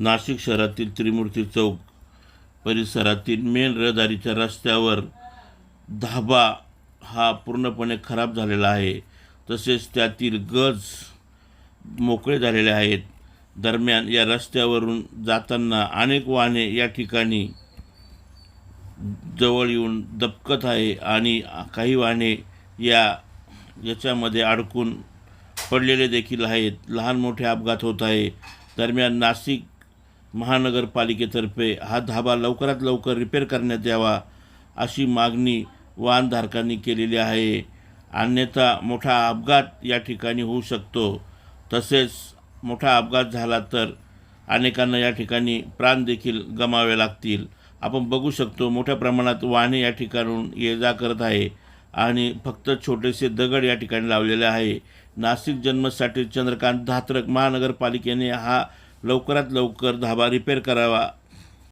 नाशिक शहरातील त्रिमूर्ती चौक परिसरातील मेन रहदारीच्या रस्त्यावर धाबा हा पूर्णपणे खराब झालेला आहे. तसेच त्यातील गज मोकळे झालेले आहेत. दरम्यान या रस्त्यावरून जाताना अनेक वाहने या ठिकाणी जवळ येऊन दबकत आहे आणि काही वाहने या याच्यामध्ये अडकून पडलेले देखील आहेत. लहान मोठे अपघात होत आहे. दरम्यान नाशिक महानगरपालिकेतर्फे हा धाबा लवकरात लवकर रिपेअर करण्यात यावा अशी मागणी वाहनधारकांनी केलेली आहे. अन्यथा मोठा अपघात या ठिकाणी होऊ शकतो. तसेच मोठा अपघात झाला तर अनेकांना या ठिकाणी प्राण देखील गमावे लागतील. आपण बघू शकतो मोठ्या प्रमाणात वाहने या ठिकाणून ये जा करत आहे आणि फक्त छोटेसे दगड या ठिकाणी लावलेले आहे. नाशिक जन्मसाठी चंद्रकांत धात्रक महानगरपालिकेने हा लवकरात लवकर धाबा रिपेअर करावा.